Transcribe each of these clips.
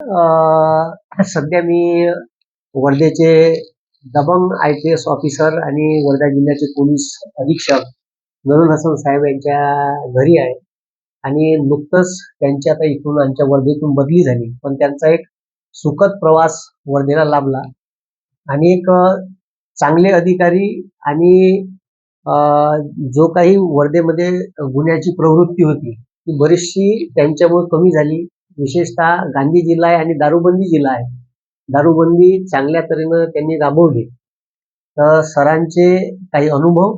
अ, सध्या मी वर्धेचे दबंग आय पी एस ऑफिसर आणि वर्धा जिल्ह्याचे पोलीस अधीक्षक नरुल हसन साहेब यांच्या घरी आहे. आणि नुकतंच त्यांची आता इथून आमच्या वर्धेतून बदली झाली. पण त्यांचा एक सुखद प्रवास वर्धेला लाभला. आणि एक चांगले अधिकारी आणि जो काही वर्धेमध्ये गुन्ह्याची प्रवृत्ती होती ती बरीचशी त्यांच्यामुळे कमी झाली. विशेषतः गांधी जिल्हा आहे आणि दारूबंदी जिल्हा आहे. दारूबंदी चांगल्या तऱ्हेनं त्यांनी राबवली. तर सरांचे काही अनुभव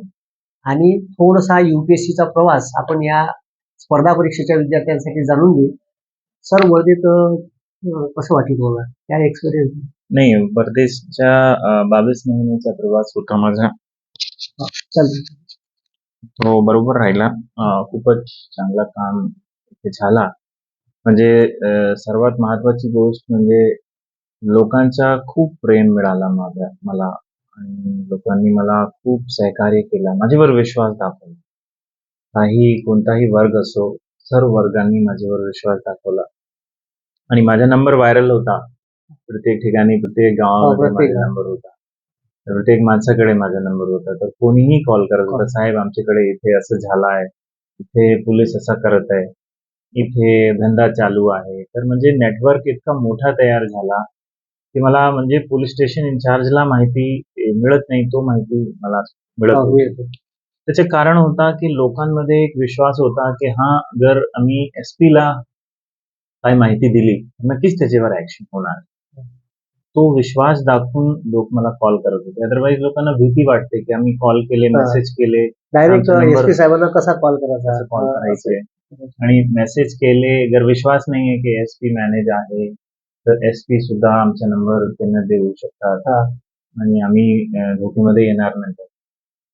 आणि थोडासा युपीएससीचा प्रवास आपण या स्पर्धा परीक्षेच्या विद्यार्थ्यांसाठी जाणून घेऊ. सर वर्धेत कसं वाटलं तुम्हाला? काय एक्सपिरियन्स नाही परदेशच्या बावीस महिन्याचा प्रवास होता माझा. तो बरोबर राहिला. खूपच चांगला काम झाला. म्हणजे सर्वात महत्वाची गोष्ट म्हणजे लोकांचा खूप प्रेम मिळाला माझ्या मला आणि लोकांनी मला खूप सहकार्य केला. माझ्यावर विश्वास दाखवला. काही कोणताही वर्ग असो सर्व वर्गांनी माझ्यावर विश्वास दाखवला. आणि माझा नंबर व्हायरल होता. प्रत्येक ठिकाणी प्रत्येक गावामध्ये प्रत्येक माझा नंबर होता. प्रत्येक माणसाकडे माझा नंबर होता. तर कोणीही कॉल करत होता साहेब आमच्याकडे इथे असं झालं आहे इथे पोलीस असा करत आहे. इथे धंदा चालू आहे. तर म्हणजे नेटवर्क इतका मोठा तयार झाला की मला म्हणजे पोलीस स्टेशन इन्चार्जला माहिती मिळत नाही तो माहिती मला मिळत होती. त्याचे कारण होता की लोकांमध्ये एक विश्वास होता की हा जर आम्ही एस ला काही माहिती दिली नक्कीच त्याच्यावर ऍक्शन होणार. तो विश्वास दाखवून लोक मला कॉल करत होते. अदरवाईज लोकांना भीती वाटते की आम्ही कॉल केले. मेसेज केले. डायरेक्ट आमचा एस number- पी साहेबांना कसा कॉल करायचा? कॉल करायचे? आणि मेसेज केले जर विश्वास नाहीये की एस पी मॅनेज आहे तर एस पी सुद्धा आमचा नंबर त्यांना देऊ शकतात आता आणि आम्ही झोपीमध्ये येणार नाही.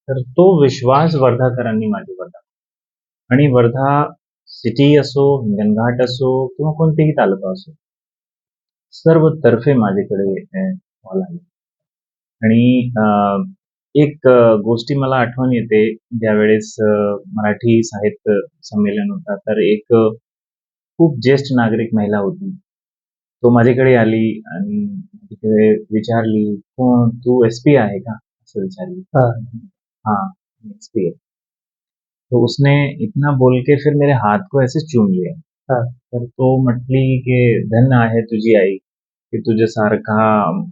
तर तो विश्वास वर्धाकरांनी माझ्यावर दाखवला. आणि वर्धा सिटी असो हिंगणघाट असो किंवा कोणतेही तालुका असो सर्व तर्फे माझ्याकडे कॉल आले. आणि एक गोष्टी मला आठवण येते ज्यावेळेस मराठी साहित्य संमेलन होता तर एक खूप ज्येष्ठ नागरिक महिला होती तो माझ्याकडे आली आणि तिकडे विचारली "कोण तू एस पी आहे का असं विचारली हा. हाँ एस पी है तो उसने इतना बोल के फिर मेरे हाथ को ऐसे चूम लिया हा. तर तो म्हटली की धन्य आहे तुझी आई की तुझ्यासारखा मुल-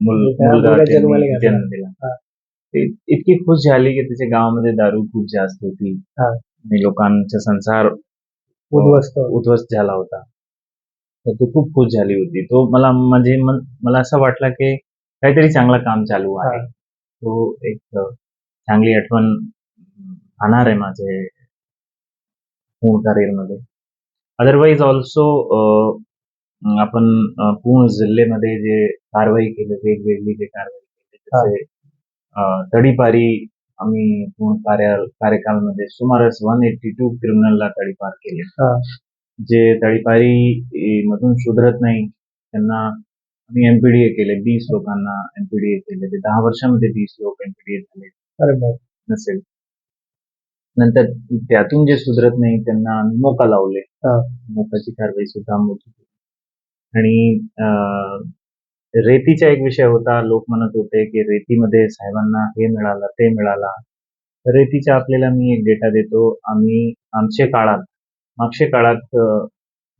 मुलगा- मुलगा मुलगा त्यांनी जन्माला घातला. जन्म दिला हा. ती इतकी खुश झाली की तिच्या गावामध्ये दारू खूप जास्त होती. आणि लोकांचा संसार उद्ध्वस्त उद्ध्वस्त झाला होता. तर ती खूप खुश झाली होती. तो मला म्हणजे मला असं वाटलं की काहीतरी चांगलं काम चालू आहे. तो एक चांगली आठवण राहणार आहे माझे पूर्ण करिअरमध्ये. अदरवाईज ऑल्सो आपण पूर्ण जिल्ह्यामध्ये जे कारवाई केली वेगवेगळी जे कारवाई केली तडीपारी आम्ही पूर्ण कार्य कार्यकाळामध्ये सुमारे वन एट्टी टू क्रिमिनलला तडीपार केले. जे तडीपारी मधून सुधरत नाही त्यांना आम्ही एमपीडीए केले वीस लोकांना एमपीडीए केले. ते दहा वर्षामध्ये वीस लोक एमपीडीए झाले. नसेल. नंतर त्यातून जे सुधरत नाही त्यांना आम्ही मोका लावले. मोकाची कारवाई सुद्धा मोठी केली. आणि अं, रेतीचा एक विषय होता. लोक म्हणत होते की रेतीमध्ये साहेबांना हे मिळालं ते मिळाला. रेतीचा आपल्याला मी एक डेटा देतो. आम्ही आमच्या काळात मागच्या काळात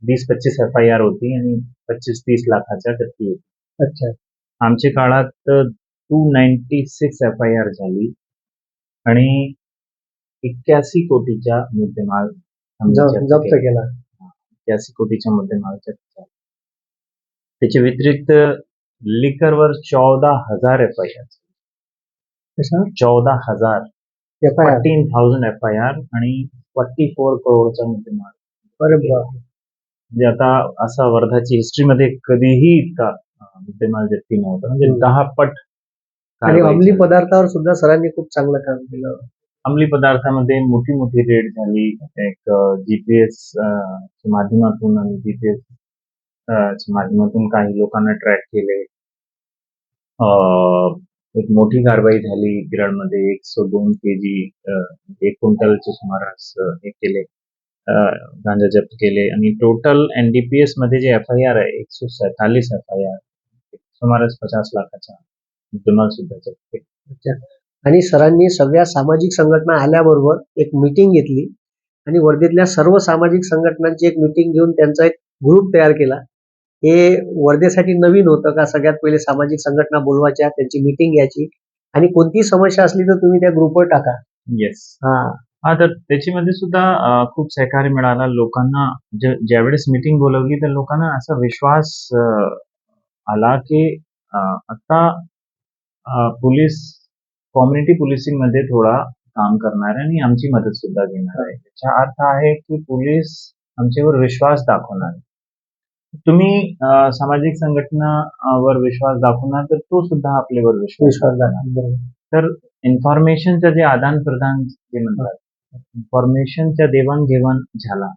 वीस पच्चीस एफ आय आर होती आणि पच्चीस तीस लाखाच्या टक्के होती. अच्छा. आमच्या काळात two ninety six F I R झाली आणि एक्क्याऐंशी कोटीच्या मुद्देमाल जप्त केला. एक्क्याऐंशी कोटीच्या मुद्देमाल त्याच्या व्यतिरिक्त लिकरवर चौदा हजार एफ आय आर चौदा हजार. F I R fourteen thousand F I R आणि फोर्टी फोर करोडचा मुद्देमाल अरे बाप. म्हणजे आता असा वर्धाची हिस्ट्रीमध्ये कधीही इतका अं, मुद्देमाल जप्ती नव्हता. म्हणजे हम्म. दहा पट आणि कारवाई अंमली झाली. पदार्थावर सुद्धा सरांनी खूप चांगलं काम केलं. अंमली पदार्थामध्ये मोठी मोठी रेड झाली. एक जीपीएस माध्यमातून आणि जीपीएस माध्यमातून काही लोकांना ट्रॅक केले. एक मोठी कारवाई झाली बिराडमध्ये एकशे दोन के जी एक क्विंटलचे सुमारास हे केले. गांजा जप्त केले. आणि टोटल एनडीपीएसमध्ये जे एफ आय आर आहे एकशे सैतालीस एफ आय आर सुमारास पचास लाखाचा मुद्देमाल सुद्धा जप्त केला. आणि सरांनी सगळ्या सामाजिक संघटना आल्याबरोबर एक मीटिंग घेतली. आणि वर्धेतल्या सर्व सामाजिक संघटनांची एक मीटिंग घेऊन त्यांचा एक ग्रुप तयार केला. हे वर्धेसाठी नवीन होतं का? सगळ्यात पहिले सामाजिक संघटना बोलवायच्या त्यांची मीटिंग घ्यायची. आणि कोणतीही समस्या असली तर तुम्ही त्या ग्रुपवर टाका. येस हा. हा तर त्याच्यामध्ये सुद्धा खूप सहकार्य मिळाला. लोकांना ज्यावेळेस मीटिंग बोलवली तर लोकांना असा विश्वास आला की आता पोलीस कम्युनिटी पोलिसिंगमध्ये थोडा काम करणार आहे आणि आमची मदत सुद्धा घेणार आहे. त्याचा अर्थ आहे की पोलीस आमच्यावर विश्वास दाखवणार तुम्ही अं, सामाजिक संघटनावर विश्वास दाखवणार तर तो सुद्धा आपल्यावर विश्वास विश्वास दाखवा. बरोबर. तर इन्फॉर्मेशनचं जे आदान प्रदान जे म्हणतात इन्फॉर्मेशनच्या देवाणघेवाण झाला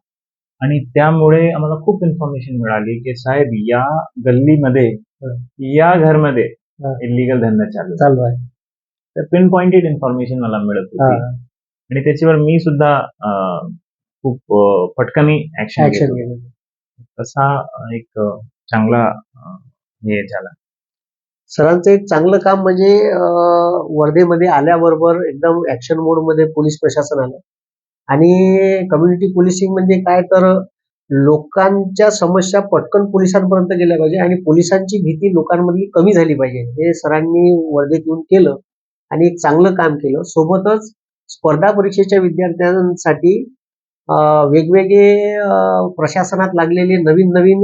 आणि त्यामुळे आम्हाला खूप इन्फॉर्मेशन मिळाली की साहेब या गल्लीमध्ये या घरमध्ये हा. इलिगल धंदा चालू आहे. चालू आहे तर पिन पॉइंटेड इन्फॉर्मेशन मला मिळत हा होती आणि त्याच्यावर मी सुद्धा अं, खूप अं, पटकनी ऍक्शन ऍक्शन घेणं तसा एक चांगला हे झाला. सरांचं एक चांगलं काम म्हणजे अं, वर्धेमध्ये आल्याबरोबर एकदम ऍक्शन मोडमध्ये पोलीस प्रशासन आलं. आणि कम्युनिटी पोलिसिंग म्हणजे काय? तर लोकांच्या समस्या पटकन पोलिसांपर्यंत गेल्या पाहिजे आणि पोलिसांची भीती लोकांमधली कमी झाली पाहिजे. हे सरांनी वर्धेत येऊन केलं आणि एक चांगलं काम केलं. सोबतच स्पर्धा परीक्षेच्या विद्यार्थ्यांसाठी वेगवेगळे प्रशासनात लागलेले नवीन नवीन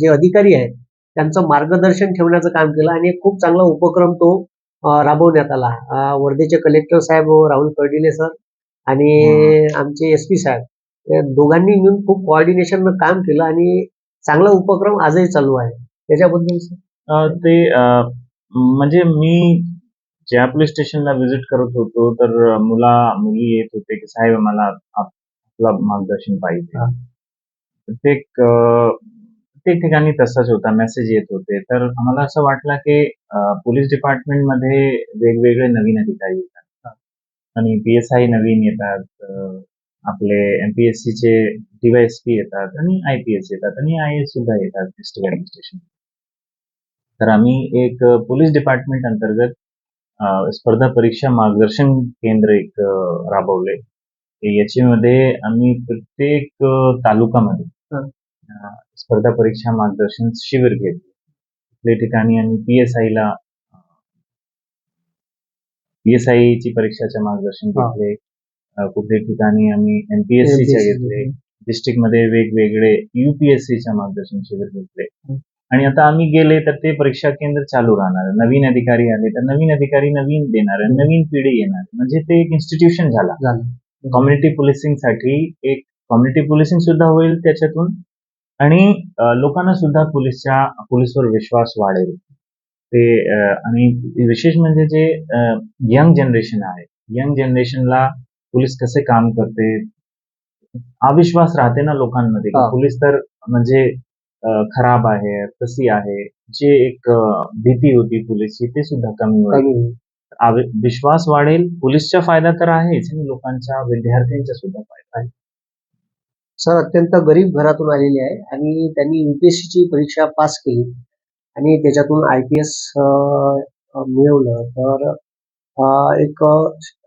जे अधिकारी आहेत त्यांचं मार्गदर्शन ठेवण्याचं काम केलं आणि खूप चांगला उपक्रम तो राबवण्यात आला. वर्धेचे कलेक्टर साहेब राहुल कर्डिले सर आणि आमचे एस पी साहेब या दोघांनी मिळून खूप कोऑर्डिनेशन काम केलं आणि चांगला उपक्रम आजही चालू आहे. त्याच्याबद्दल ते म्हणजे मी ज्या पोलीस स्टेशनला व्हिजिट करत होतो तर मुला मुली येत होते की साहेब मला आप- आपला मार्गदर्शन पाहिजे. प्रत्येक ठिकाणी तसाच होता मेसेज येत होते. तर आम्हाला असं वाटलं की पोलीस डिपार्टमेंटमध्ये वेगवेगळे नवीन अधिकारी येतात. आणि पी एस आय नवीन येतात आपले एमपीएससी चे डीवायएसपी येतात आणि आय पी एस येतात आणि आय एस सुद्धा येतात डिस्ट्रिक्ट ऍडमिनिस्ट्रेशन तर आम्ही एक पोलीस डिपार्टमेंट अंतर्गत स्पर्धा परीक्षा मार्गदर्शन केंद्र एक राबवले. याच्यामध्ये आम्ही प्रत्येक तालुकामध्ये हं. अ, स्पर्धा परीक्षा मार्गदर्शन शिबिर घेतले कुठल्या ठिकाणी आम्ही पी एस आयला पी एस ची परीक्षाचे मार्गदर्शन हा. घेतले अ, कुठल्या ठिकाणी आम्ही एमपीएससीच्या MPSC घेतले डिस्ट्रिक्टमध्ये वेगवेगळे युपीएससीच्या मार्गदर्शन शिबिर घेतले हं. आणि आता आम्ही गेले तर ते परीक्षा केंद्र चालू राहणार आहे. नवीन अधिकारी आले तर नवीन अधिकारी नवीन देणार आहे. नवीन पिढी येणार म्हणजे ते एक इन्स्टिट्यूशन झाला झालं कम्युनिटी पोलिसिंगसाठी एक कम्युनिटी पोलिसिंग सुद्धा होईल त्याच्यातून. आणि लोकांना सुद्धा पोलीसच्या पोलीसवर विश्वास वाढेल. ते आणि विशेष म्हणजे जे यंग जनरेशन आहे यंग जनरेशनला पोलीस कसे काम करते? अविश्वास राहते ना लोकांमध्ये. पोलीस तर म्हणजे खराब आहे कशी आहे. जे एक भीती होती पोलीसची ते सुद्धा कमी होईल. विश्वास वाढेल पोलीसचा फायदा तर आहेच आणि लोकांच्या विद्यार्थ्यांचा सुद्धा फायदा आहे. सर अत्यंत गरीब घरातून आलेले आहे आणि त्यांनी युपीएससीची ची परीक्षा पास केली आणि त्याच्यातून आय पी एस मिळवलं. तर एक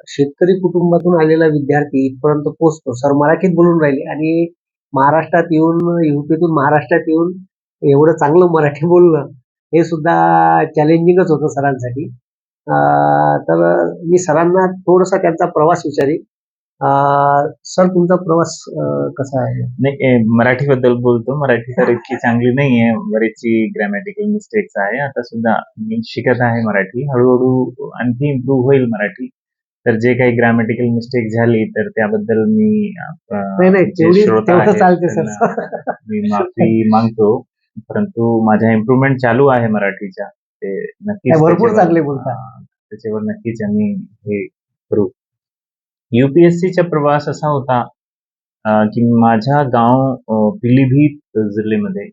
शेतकरी कुटुंबातून आलेला विद्यार्थी इथपर्यंत पोहोचतो. सर मराठीत बोलून राहिले आणि महाराष्ट्रात येऊन युपीतून महाराष्ट्रात येऊन एवढं चांगलं मराठी बोलणं हे सुद्धा चॅलेंजिंगच होतं सरांसाठी. तर मी सरांना थोडासा त्यांचा प्रवास विचारी सर तुमचा प्रवास कसा आहे? नाही ए, मराठीबद्दल बोलतो. मराठी तर इतकी चांगली नाही आहे. बरीचशी ग्रॅमॅटिकल मिस्टेक्स आहे. आता सुद्धा मी शिकत आहे मराठी. हळूहळू आणखी इम्प्रूव्ह होईल मराठी. तर जे काही ग्रॅमॅटिकल मिस्टेक झाली तर त्याबद्दल मी मी माफी मागतो. परंतु माझ्या इम्प्रुव्हमेंट चालू आहे मराठीच्या. ते नक्कीच भरपूर चांगले बोलता. त्याच्यावर नक्कीच आम्ही हे करू. युपीएससीचा प्रवास असा होता की माझ्या गाव पिलीभीत जिल्ह्यामध्ये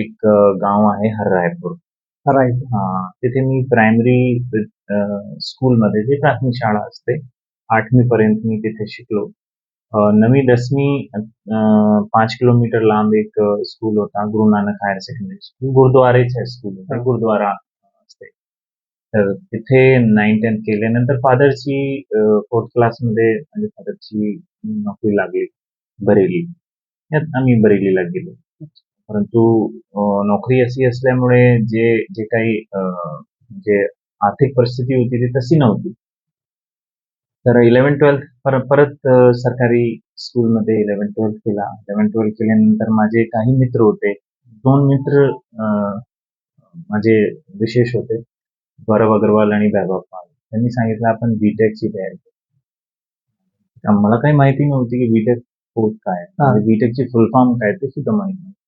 एक गाव आहे हररायपूर. राईट हा, तिथे मी प्रायमरी स्कूलमध्ये जे प्राथमिक शाळा असते आठवी पर्यंत मी तिथे शिकलो. नववी दसवी अं, पाच किलोमीटर लांब एक स्कूल होता Guru Nanak higher secondary school. गुरुद्वारेच school होतं. गुरुद्वारा असते. तर तिथे नाईन टेन्थ केले नंतर फादरची फोर्थ क्लासमध्ये म्हणजे फादरची नोकरी लागली बरेली. यात आम्ही बरेलीला गेलो. परंतु नोकरी अशी असल्यामुळे जे जे काही जे आर्थिक परिस्थिती होती ती तशी नव्हती. तर इलेव्हन ट्वेल्थ परत परत सरकारी स्कूलमध्ये इलेव्हन ट्वेल्थ केला. इलेव्हन ट्वेल्थ केल्यानंतर माझे काही मित्र होते. दोन मित्र माझे विशेष होते. गौरव अग्रवाल आणि वैभव पाल. त्यांनी सांगितलं आपण बीटेकची तयारी करू. मला काही माहिती नव्हती की बीटेक होत काय. बीटेकची फुल फॉर्म काय ते सुद्धा माहिती नव्हतं.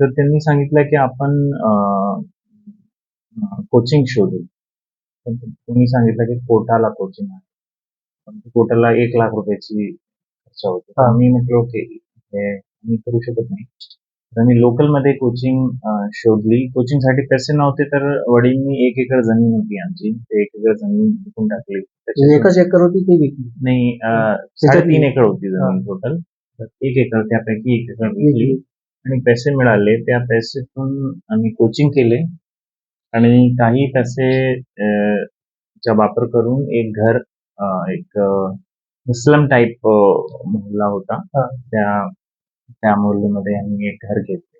तर त्यांनी सांगितलं की आपण कोचिंग शोधू. तुम्ही सांगितलं की कोटाला कोचिंग आहे. कोटाला एक लाख रुपयाची खर्च होतो. तर हा. मी म्हटलं ओके मी करू शकत नाही. तर मी लोकलमध्ये कोचिंग शोधली. कोचिंगसाठी पैसे नव्हते तर वडीलनी एक एकर जमीन होती आमची. ते एक एकर जमीन विकून टाकली. म्हणजे एकच एकर होती ती विकली? नाही साडेतीन एकर होती जमीन टोटल एक एकर त्यापैकी एक एकर विकली. आणि पैसे मिळाले. त्या पैसेतून आम्ही कोचिंग केले. आणि काही पैसे चा वापर करून एक घर एक मुस्लिम टाईप मोहल्ला होता. त्या त्या मोहल्ल्यामध्ये आम्ही एक घर घेतले.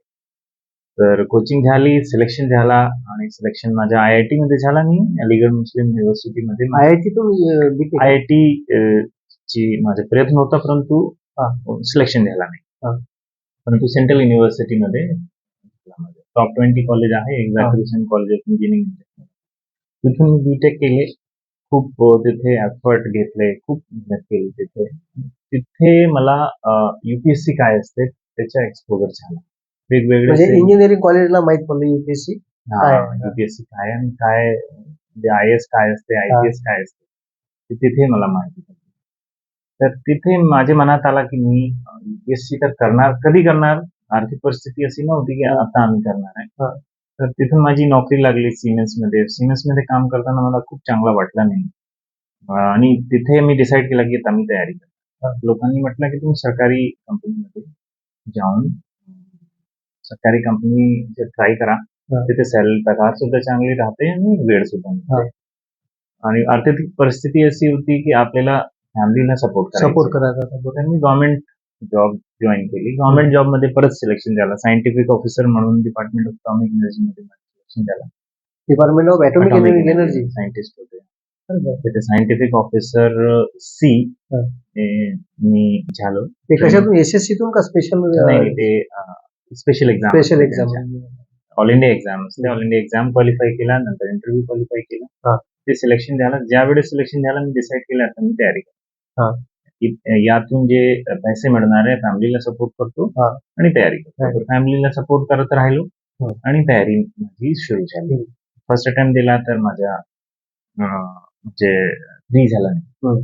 तर कोचिंग झाली सिलेक्शन झाला आणि सिलेक्शन माझ्या आय आय टी मध्ये झाला मी अलीगड मुस्लिम युनिव्हर्सिटीमध्ये I I T I I T ची माझा प्रयत्न होता परंतु. सिलेक्शन झाला. नाही. परंतु सेंट्रल युनिव्हर्सिटीमध्ये टॉप ट्वेंटी कॉलेज आहे एक्झॅक्युशन कॉलेज ऑफ इंजिनिअरिंग तिथून मी बीटेक केले. खूप तिथे एफर्ट घेतले खूप मेहनत केली तिथे. तिथे मला युपीएससी काय असते त्याचा एक्सपोजर झाला. वेगवेगळे म्हणजे इंजिनिअरिंग कॉलेजला माहीत पडलं युपीएससी काय? आहे? युपीएससी काय आणि काय आय एस काय असते आय पी एस काय असते ते तिथे मला माहिती पडली. तर तिथे माझ्या मनात आला की मी युपीएससी तर करणार कधी करणार? आर्थिक परिस्थिती अशी नव्हती की आता आम्ही करणार हा. तर तिथून माझी नोकरी लागली सिमेन्समध्ये सिमेन्समध्ये काम करताना मला खूप चांगला वाटला नाही. आणि तिथे मी डिसाईड केला की आता मी तयारी. करतो लोकांनी म्हटलं की तुम्ही सरकारी कंपनीमध्ये जाऊन सरकारी कंपनी ट्राय करा. तिथे सॅलरी पगार सुद्धा चांगली राहते आणि वेळ सुद्धा आणि आर्थिक परिस्थिती अशी होती की आपल्याला फॅमिलीला सपोर्ट सपोर्ट करायचा मी गव्हर्नमेंट जॉब जॉईन केली. गव्हर्नमेंट जॉबमध्ये परत सिलेक्शन झालं सायंटिफिक ऑफिसर म्हणून डिपार्टमेंट ऑफ अटॉमिक एनर्जी मध्ये सिलेक्शन झालं department of atomic energy scientist होते. तिथे सायंटिफिक ऑफिसर सी. मी झालो. ते कशातून एसएससी तून का स्पेशल नाही ते special exam special exam all India exam असते. ऑल इंडिया एक्झाम क्वालिफाय केला नंतर इंटरव्ह्यू क्वालिफाय. केला. ते सिलेक्शन झालं ज्या वेळेस सिलेक्शन झालं मी डिसाईड केलं आता मी तयारी की यातून जे पैसे मिळणार आहे फॅमिलीला सपोर्ट करतो. आणि तयारी करतो. फॅमिलीला सपोर्ट करत राहिलो. आणि तयारी माझी सुरू झाली. फर्स्ट अटेम्प्ट दिला तर माझ्या म्हणजे फ्री झाला नाही.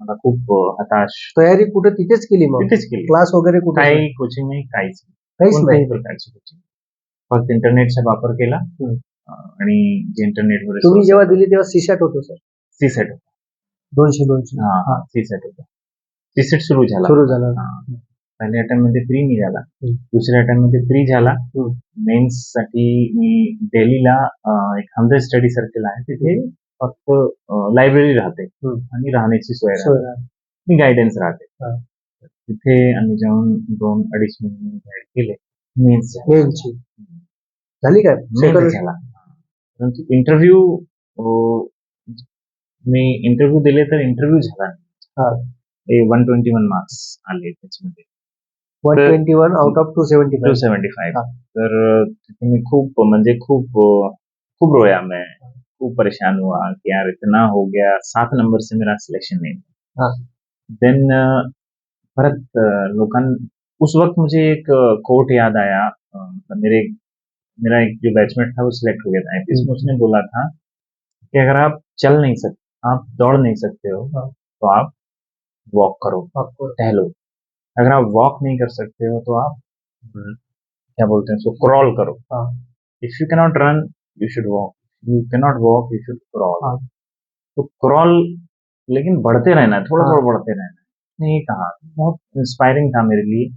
मला खूप हताश तयारी कुठे तिथेच केली मग? तिथेच केली. क्लास वगैरे कुठे? काही कोचिंग नाही काहीच नाही. काहीच नाही. प्रकारची कोचिंग फक्त इंटरनेटचा वापर केला. आणि जे इंटरनेटवर तुम्ही जेव्हा दिली तेव्हा सीसॅट होतो सर सी सेट होता. दोनशे दोनशे. हा हा. सी सेट होता. सी सेट सुरू झाला. सुरू झाला. हा. पहिल्या अटेम्प्टमध्ये फ्री हम्म. दुसऱ्या अटेम्प्टमध्ये फ्री झाला. हम्म. मेन्ससाठी मी दिल्लीला अं, एक हमदर्द स्टडी सर्कल आहे. तिथे फक्त लायब्ररी राहते. हम्म. आणि राहण्याची सोय राहते. सोय आहे. मी गायडन्स राहते. हा. तिथे आम्ही जाऊन दोन अडीच महिने गाईड केले. मेन्स झाली. काय? झाला. परंतु इंटरव्ह्यू मी इंटरव्ह्यू दिले तर इंटरव्ह्यू झाला हा. वन ट्वेंटी वन मार्क्स आले त्याच्यामध्ये one twenty one out of two seventy two seventy five तर तिथे मी खूप म्हणजे खूप खूप रोया मैं. खूप परेशान हुआ कि यार इतना हो गया सात नंबर से मेरा सिलेक्शन नहीं हाँ. देन परत अ, लोकां उस वक्त मुझे एक कोट याद आया मेरे मेरा एक जो बैचमेट था वो सिलेक्ट हो गया था IPS में उसने बोला था कि अगर आप चल नहीं सकते आप दौड़ नहीं सकते हो हाँ. तो आप वॉक करो आपको टहलो। अगर आप वॉक नहीं कर सकते हो तो आप हम्म, क्या बोलते हैं उसको क्रॉल करो। हाँ. If you cannot run you should walk you cannot walk you should crawl हाँ. तो क्रॉल लेकिन बढ़ते रहना है थोड़ा हाँ. थोड़ा बढ़ते रहना है। ये कहा बहुत इंस्पायरिंग था मेरे लिए।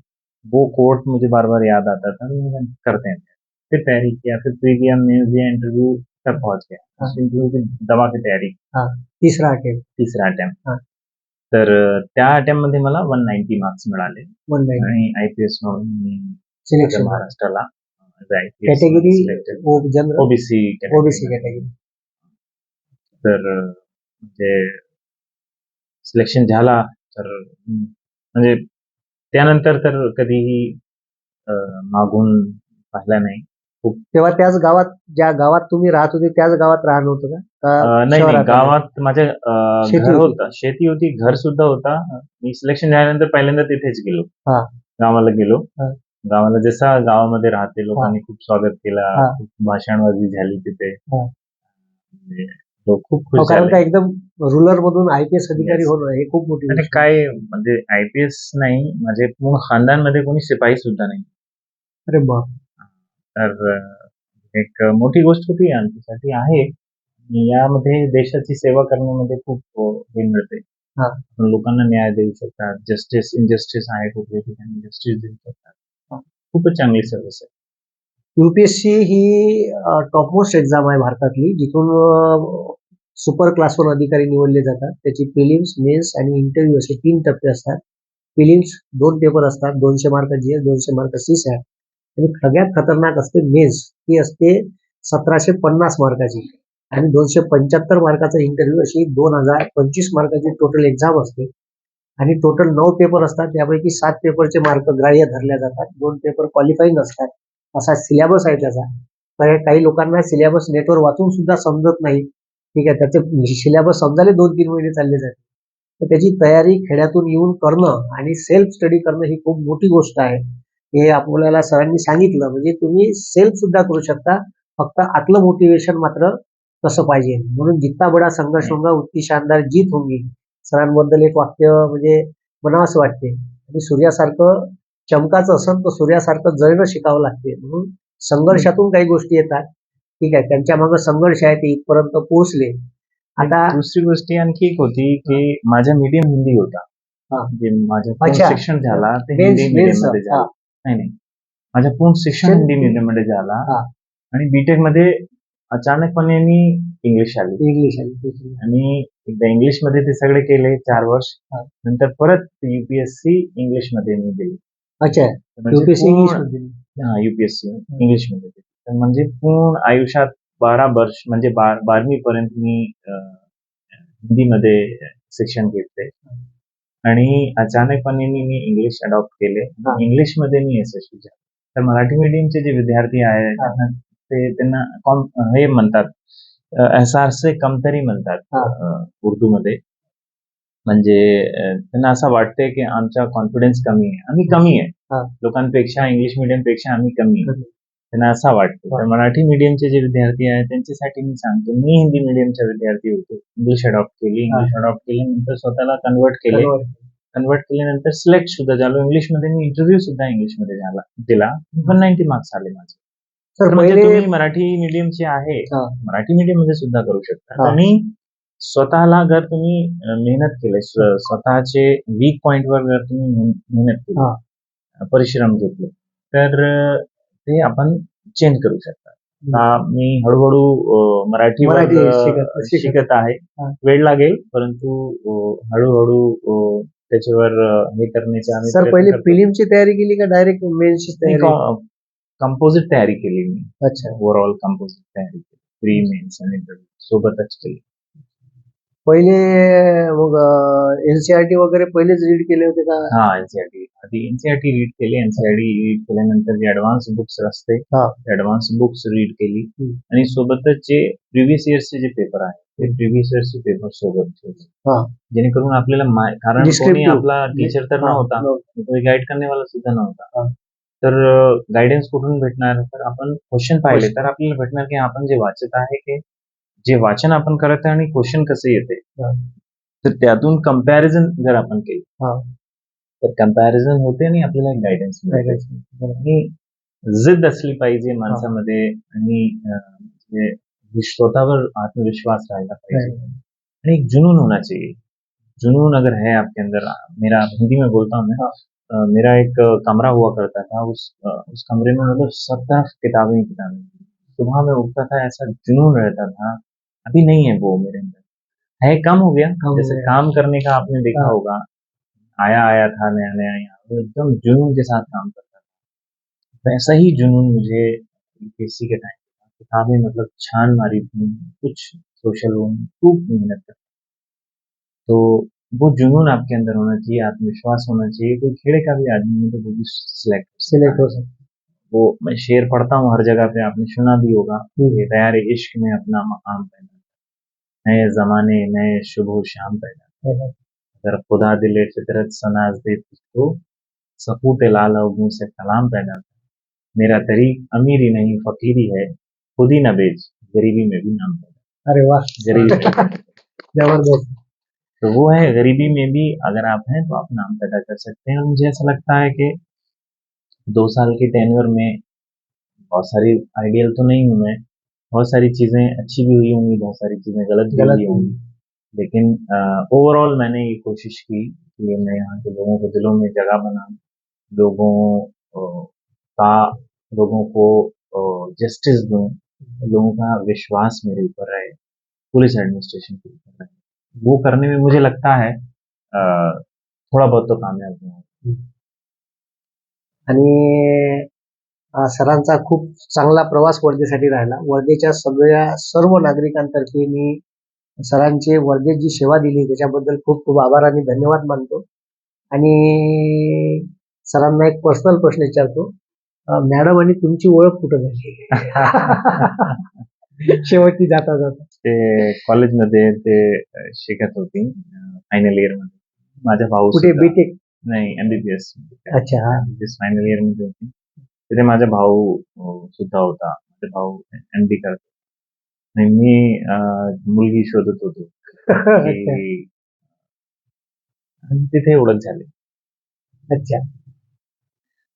वो कोट मुझे बार बार याद आता था तो करते हैं। फिर तैयारी किया फिर प्रीलियम मेंस या इंटरव्यू तक पहुंच गया। की दवा की तयारी। तिसरा अटेम्प्ट तिसरा हा. अटेम्प्ट तर त्या अटेम्प्टमध्ये मला वन नाईन्टी मार्क्स मिळाले। वन नाईन आणि आय पी एस म्हणून मी सिलेक्शन महाराष्ट्राला जनरल ओबीसी ओबीसी कॅटेगरी तर म्हणजे सिलेक्शन झाला तर म्हणजे त्यानंतर तर कधीही अं, मागून पाहिला नाही. तेव्हा त्याच गावात ज्या गावात तुम्ही राहत होते त्याच गावात राहणं होतं का? का अं, नाही नाही शहरात? गावात माझ्या अं, शेती घर होती. होतं शेती होती घर सुद्धा होता मी सिलेक्शन झाल्यानंतर पहिल्यांदा तिथेच गेलो हा. गावाला गेलो हा. गावाला जसा गावामध्ये राहते लोकांनी खूप स्वागत केला हा. खूप भाषणबाजी झाली तिथे हा. म्हणजे लोक खूप हो, खुश कारण झाले का एकदम रुरल मधून आयपीएस अधिकारी Yes. होणं हे खूप मोठी आणि गोष्ट आहे. काय म्हणजे आयपीएस नाही माझे पूर्ण खानदानमध्ये कोणी शिपाई सुद्धा नाही अरे बाप तर एक मोठी गोष्ट होती आमच्यासाठी आहे. यामध्ये देशाची सेवा करण्यामध्ये खूप हे मिळते. हा. आपण लोकांना न्याय देऊ शकतात. जस्टिस इनजस्टिस आहे कुठल्या ठिकाणी जस्टिस देऊ. शकतात. खूपच चांगली सर्व्हिस आहे. युपीएससी ही टॉपमोस्ट एक्झाम आहे भारतातली. जिथून सुपर क्लास वन अधिकारी निवडले जातात. त्याची प्रिलिम्स मेन्स आणि इंटरव्ह्यू असे तीन टप्पे असतात. प्रिलिम्स दोन पेपर असतात. दोनशे मार्क जी दोनशे मार्क सी सॅट आणि सगळ्यात खतरनाक असते मेन्स ती असते सतराशे पन्नास मार्काची. आणि दोनशे पंच्याहत्तर मार्काचा इंटरव्ह्यू अशी दोन हजार पंचवीस मार्काची टोटल एक्झाम असते. आणि टोटल नऊ पेपर असतात. त्यापैकी सात पेपरचे मार्क ग्राह्य धरल्या जातात. दोन पेपर क्वालिफाईंग असतात. असा सिलेबस आहे त्याचा. तर काही लोकांना सिलेबस नेटवर वाचून सुद्धा समजत नाही. ठीक आहे त्याचे सिलेबस समजायला दोन तीन महिने चालले जाते तर त्याची तयारी खेड्यातून येऊन करणं आणि सेल्फ स्टडी करणं ही खूप मोठी गोष्ट आहे. हे आपल्याला सरांनी सांगितलं. म्हणजे तुम्ही सेल्फ सुद्धा करू शकता. फक्त आतलं मोटिवेशन मात्र तसं पाहिजे. म्हणून जित्ता बडा संघर्ष होगा उतकी शानदार जीत होंगी सरांबद्दल एक वाक्य म्हणजे म्हणावंसं वाटते. आणि सूर्यासारखं चमकाचं असेल तर सूर्यासारखं जळणं शिकावं लागते. म्हणून संघर्षातून काही गोष्टी येतात. ठीक आहे. त्यांच्या मागे संघर्ष आहे ते इथपर्यंत पोहोचले. आता दुसरी गोष्ट आणखी एक होती की माझा मीडियम हिंदी होता. हा. जे माझं पूर्ण अच्छा. शिक्षण झाला ते Means- हिंदी मध्ये नाही नाही. माझं पूर्ण शिक्षण हिंदी मध्ये झाला. हा. आणि बीटेकमध्ये अचानकपणे मी इंग्लिश आली. इंग्लिश आणि आणि एकदा इंग्लिशमध्ये ते सगळे केले चार वर्ष. हा. नंतर परत युपीएससी इंग्लिशमध्ये मी दिली. अच्छा. युपीएससी इंग्लिशमध्ये हा युपीएससी इंग्लिशमध्ये दिली. तर म्हणजे पूर्ण आयुष्यात बारा वर्ष म्हणजे बार बारवी पर्यंत मी अं, हिंदीमध्ये शिक्षण घेतले. आणि अचानकपणे मी मी इंग्लिश अडॉप्ट केले हा. इंग्लिशमध्ये मी यशस्वी झाले तर मराठी मीडियमचे जे विद्यार्थी आहेत हा. ते त्यांना कॉम- हे म्हणतात एहसास कमतरी म्हणतात हा. अं, उर्दूमध्ये म्हणजे अं, त्यांना असं वाटतंय की आमचा कॉन्फिडन्स कमी आहे आम्ही कमी आहे. लोकांपेक्षा इंग्लिश मिडियमपेक्षा आम्ही कमी आहे. त्यांना असं वाटतं. तर मराठी मीडियमचे जे विद्यार्थी आहेत त्यांच्यासाठी मी सांगतो. मी हिंदी मीडियमचा विद्यार्थी होतो. इंग्लिश अडॉप्ट केली. इंग्लिश अडॉप्ट केल्यानंतर स्वतःला कन्वर्ट केले. कन्वर्ट केल्यानंतर सिलेक्ट सुद्धा झालो. इंग्लिशमध्ये मी इंटरव्ह्यू सुद्धा इंग्लिशमध्ये झाला दिला. वन नाईन्टी मार्क्स आले माझे. तर सर म्हणजे तुम्ही मराठी मीडियमचे आहे. मराठी मीडियममध्ये सुद्धा करू शकता. आणि स्वतःला जर तुम्ही मेहनत केले स्व- स्वतःचे वीक पॉइंट वर जर तुम्ही मेहन- मेहनत. केली परिश्रम घेतले तर ते आपण चेंज करू शकता. मी हळूहळू मराठी शिकत- आहे. हा. वेळ लागेल परंतु अं, हळूहळू अं, त्याच्यावर अं, हे करण्याचे आम्ही सर प्रयत्न पहिले करतो. फिल्मची तयारी केली का डायरेक्ट मेन्सची मी तयारी? कंपोजिट तयारी केली मी. अच्छा. ओव्हरऑल कंपोजिट तयारी केली. प्री मेन्स आणि इंटरव्ह्यू सोबतच केली. पहिले मग एनसीआरटी वगैरे पहिलेच रीड केले होते का? हा एनसीआरटी आधी एनसीआरटी रीड केली. एनसीआरटी रीड केल्यानंतर जे ऍडव्हान्स बुक्स असते. ऍडव्हान्स बुक्स रीड केली. आणि सोबतच जे प्रिव्हियस इयर्सचे जे पेपर आहेत ते प्रिव्हियस इयर्सचे पेपर सोबत ठेवले. हा. जेणेकरून आपल्याला कारण कोणी. आपला टीचर तर नव्हता गाईड करण्यावाला सुद्धा. नव्हता. तर गायडन्स कुठून भेटणार? तर आपण क्वेश्चन पाहिले. तर आपल्याला भेटणार की आपण जे वाचत आहे की जे वाचन आपण करत आहे आणि क्वेश्चन कसे येते. तर त्यातून कंपॅरिझन जर आपण केली. तर कंपॅरिझन होते आणि आपल्याला एक गायडन्स. आणि जिद्द असली पाहिजे माणसामध्ये आणि स्वतःवर आत्मविश्वास राहायला पाहिजे. आणि एक जुनून होना चाहिए. जुनून अगर है आपके अंदर मेरा हिंदी में बोलता हूँ मैं मेरा एक कमरा हुआ करता था उस उस कमरे में मतलब सब तरफ किताबें ही किताबें सुबह में उठता था ऐसा जुनून रहता था अभी नहीं है वो मेरे अंदर। है कम हो गया। कम जैसे। काम करने का आपने देखा हाँ। होगा आया आया था नया नया यहाँ एकदम जुनून के साथ काम करता था। वैसा ही जुनून मुझे यूपीएससी के टाइम था। किताबें मतलब छान मारी थी कुछ सोशल वो में खूब मेहनत कर तो वो जुनून आपके अंदर होना चाहिए आत्मविश्वास होना चाहिए। कोई खेड़े का भी आदमी है तो वो भी सिलेक्ट सिलेक्ट हो सकते वो मैं शेर पढ़ता हूँ हर जगह पे आपने सुना भी होगा हम्म। ये तैयार इश्क में अपना मकाम पैदा नए जमाने नए शुभ शाम पैदा अगर खुदा दिले फितरत सनाज दे तुझको सपूत लाल अवगुण से कलाम पैदा कर। मेरा तरीक अमीरी नहीं फकीरी है। खुद ही न बेच गरीबी में भी नाम पैदा अरे वाह। गरीबी ज़बरदस्त। तो वो है गरीबी में भी अगर आप हैं तो आप नाम पैदा कर सकते हैं। मुझे ऐसा लगता है कि दो साल के टेन्योर में बहुत सारी आइडियल तो नहीं हूँ मैं बहुत सारी चीज़ें अच्छी भी हुई होंगी बहुत सारी चीज़ें गलत भी हुई होंगी। लेकिन ओवरऑल मैंने ये कोशिश की कि मैं यहाँ के लोगों के दिलों में जगह बनाऊँ लोगों का लोगों को जस्टिस दूँ लोगों का विश्वास मेरे ऊपर रहे पुलिस एडमिनिस्ट्रेशन के ऊपर रहे। वो करने में मुझे लगता है थोड़ा बहुत तो कामयाब हुआ। आणि अं, सरांचा खूप चांगला प्रवास वर्धेसाठी राहिला. वर्धेच्या सगळ्या सर्व नागरिकांतर्फे मी सरांचे वर्धेत जी सेवा दिली त्याच्याबद्दल खूप खूप आभार आणि धन्यवाद मानतो. आणि सरांना एक पर्सनल प्रश्न विचारतो. मॅडम आणि तुमची ओळख कुठं झाली? शेवटची जाता जाता. ते कॉलेजमध्ये ते शिकत होती फायनल इयरमध्ये. माझा भाऊ कुठे? बीटेक नाही एमबीबीएस अच्छा हा. फायनल इयरमध्ये होती. तिथे माझा भाऊ सुद्धा होता. माझा भाऊ एम डी करतो. आणि मी मुलगी शोधत होतो. की आणि तिथे ओळख झाली. अच्छा.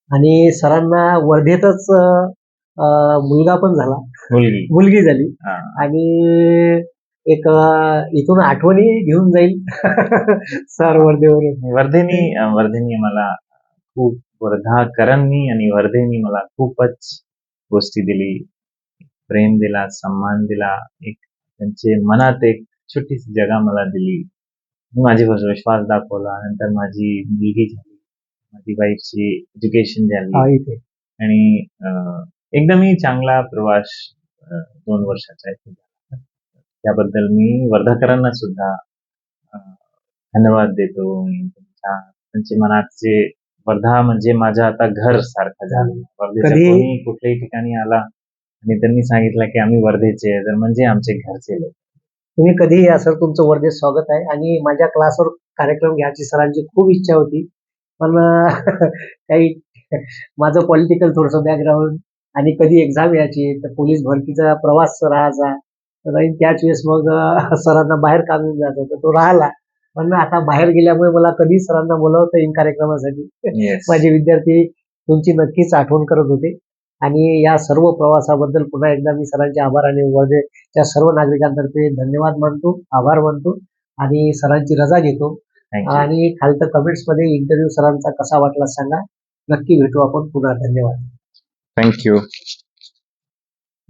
आणि सरांना वर्धेतच अं, मुलगा पण झाला. मुलगी. मुलगी झाली. हा. आणि एक अं, इथून आठवणी घेऊन जाईल. सर वर्धेवरून. वर्धेनी वर्धेनी मला खूप वर्धाकरांनी आणि वर्धेनी मला खूपच गोष्टी दिली. प्रेम दिला सन्मान दिला एक त्यांचे मनात एक छोटीशी जागा मला दिली. माझ्यावर विश्वास दाखवला नंतर माझी मुलगी झाली माझी वाईफची एज्युकेशन झाली. आणि एकदमही चांगला प्रवास दोन वर्षाचा इथे झाला. त्याबद्दल मी वर्धाकरांना सुद्धा धन्यवाद देतो. आणि त्यांच्या त्यांचे मनाचे वर्धा म्हणजे माझं आता घर सारखं झालं. वर्धेच्या कुठल्याही ठिकाणी आला आणि त्यांनी सांगितलं की आम्ही वर्धेचे तर म्हणजे आमचे घरचे लोक. तुम्ही कधीही या सर तुमचं वर्धेत स्वागत आहे. आणि माझ्या क्लासवर कार्यक्रम घ्यायची सरांची खूप इच्छा होती. पण काही माझं पॉलिटिकल थोडंसं बॅकग्राऊंड आणि कधी एक्झाम यायची तर पोलीस भरतीचा प्रवास राहायचा तर त्याच वेळेस मग सरांना बाहेर येऊन जात होतं. तो राहिला. पण आता बाहेर गेल्यामुळे मला कधी सरांना बोलावतं येईन कार्यक्रमासाठी. माझे विद्यार्थी तुमची नक्कीच आठवण करत होते. आणि या सर्व प्रवासाबद्दल पुन्हा एकदा मी सरांचे आभार आणि वर्धेच्या सर्व नागरिकांतर्फे धन्यवाद मानतो आभार मानतो आणि सरांची रजा घेतो. आणि खालतं कमेंट्समध्ये इंटरव्ह्यू सरांचा कसा वाटला सांगा. नक्की भेटू आपण पुन्हा. धन्यवाद. थँक्यू